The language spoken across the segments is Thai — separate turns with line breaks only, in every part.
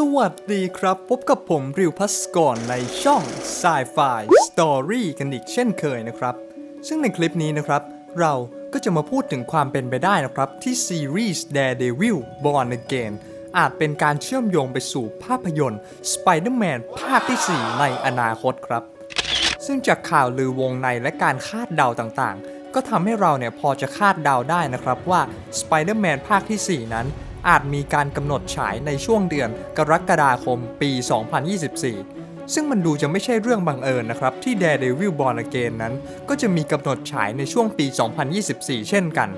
สวัสดีครับ พบกับผมริวพัสกรในช่อง Sci-Fi Story กันอีกเช่นเคยนะครับ ซึ่งในคลิปนี้นะครับ เราก็จะมาพูดถึงความเป็นไปได้นะครับ ที่ซีรีส์ Daredevil Born Again อาจเป็นการเชื่อมโยงไปสู่ภาพยนตร์ Spider-Man ภาคที่ 4 ในอนาคตครับ ซึ่งจากข่าวลือวงในและการคาดเดาต่างๆ ก็ทำให้เราเนี่ยพอจะคาดเดาได้นะครับว่า Spider-Man ภาคที่ 4 นั้น อาจมีการกำหนดฉายในช่วงเดือนกรกฎาคมปี 2024 ซึ่งมันดูจะไม่ใช่เรื่องบังเอิญนะครับ ที่ Daredevil Born Again นั้น ก็จะมีกำหนดฉายในช่วงปี 2024 เช่นกัน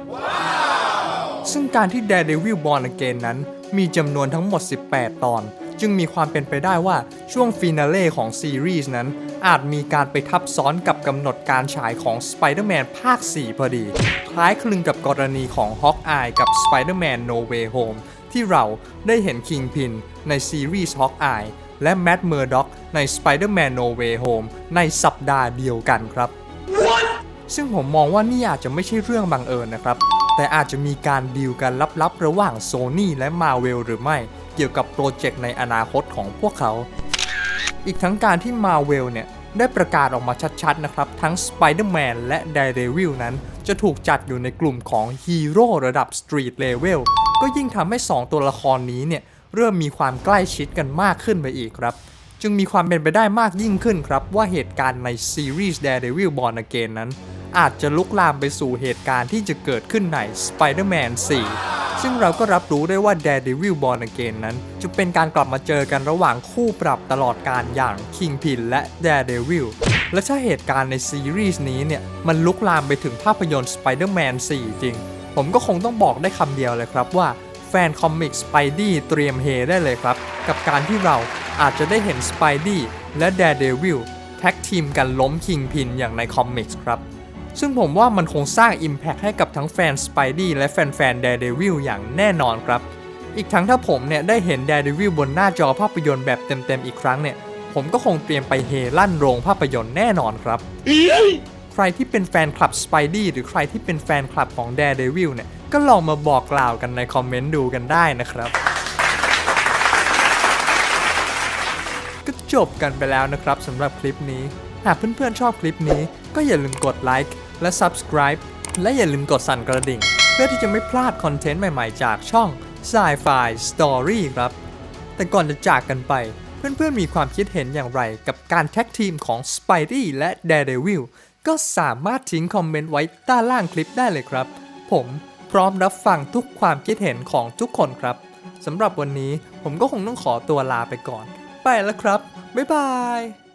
ซึ่งการที่ Daredevil Born Again นั้นมีจำนวนทั้งหมด 18 ตอน จึงมีความเป็นไปได้ว่าช่วงฟินาเล่ของซีรีส์นั้น อาจมีการไปทับซ้อนกับกำหนดการฉายของ Spider-Man ภาค 4 พอดี คล้ายคลึงกับกรณีของ Hawkeye กับ Spider-Man No Way Home ที่เราได้เห็น Kingpin ในซีรีส์ Hawkeye และ Matt Murdock ใน Spider-Man No Way Home ในสัปดาห์เดียวกันครับ ซึ่งผมมองว่านี่อาจจะไม่ใช่เรื่องบังเอิญนะครับ แต่อาจจะมีการดีลกันลับๆ ระหว่าง Sony และ Marvel หรือไม่ เกี่ยวกับโปรเจกต์ในอนาคตของพวกเขา อีกทั้งการที่ Marvel เนี่ยได้ประกาศออกมาชัดๆนะครับ ทั้ง Spider-Man และ Daredevil นั้น จะถูกจัดอยู่ในกลุ่มของฮีโร่ระดับ Street Level ก็ยิ่งทำให้ 2 ตัวละครนี้เนี่ยเริ่มมีความใกล้ชิดกันมากขึ้นไปอีกครับ จึงมีความเป็นไปได้มากยิ่งขึ้นครับ ว่าเหตุการณ์ในซีรีส์ Daredevil Born Again นั้น อาจจะลุกลามไปสู่เหตุการณ์ที่จะเกิดขึ้นใน Spider-Man 4 ซึ่งเราก็รับรู้ได้ว่า Daredevil Born Again นั้น จะเป็นการกลับมาเจอกันระหว่างคู่ปรับตลอดการอย่าง Kingpin และ Daredevil และถ้าเหตุการณ์ในซีรีส์นี้เนี่ย มันลุกลามไปถึงภาพยนตร์ Spider-Man 4 จริง ผมก็คงต้องบอกได้คำเดียวเลยครับว่าแฟนคอมิกสไปดี้เตรียมเฮได้เลยครับ กับการที่เราอาจจะได้เห็นสไปดี้และ Daredevil แท็กทีมกันล้มคิงพินอย่างในคอมิกส์ครับ ซึ่งผมว่ามันคงสร้าง Impact ให้กับทั้งแฟน Spidey และแฟนๆ Daredevil อย่างแน่นอนครับ อีกทั้งถ้าผมเนี่ยได้เห็น Daredevil บนหน้าจอภาพยนตร์แบบเต็มๆ อีกครั้งเนี่ย ผมก็คงเตรียมไปเฮลั่นโรงภาพยนตร์แน่นอนครับ ใครที่เป็นแฟนคลับ Spidey หรือใครที่เป็นแฟนคลับของ Daredevil เนี่ยก็ลองมาบอกกล่าวกันในคอมเมนต์ดูกันได้นะครับก็จบกันไปแล้วนะครับสำหรับคลิปนี้ หากเพื่อนๆชอบคลิปนี้ก็อย่าลืมกดไลค์ และ Subscribe และอย่าลืมกดสั่นกระดิ่ง เพื่อที่จะไม่พลาดคอนเทนต์ใหม่ๆ จากช่อง Sci-Fi Story ครับ แต่ก่อนจะจากกันไป เพื่อนๆมีความคิดเห็นอย่างไรกับการแท็กทีมของ Spidey และ Daredevil ก็สามารถทิ้งคอมเมนต์ไว้ใต้ล่างคลิปได้เลยครับ ผมพร้อมรับฟังทุกความคิดเห็นของทุกคนครับสำหรับวันนี้ผมก็คงต้องขอตัวลาไปก่อน ไปแล้วครับ บ๊ายบาย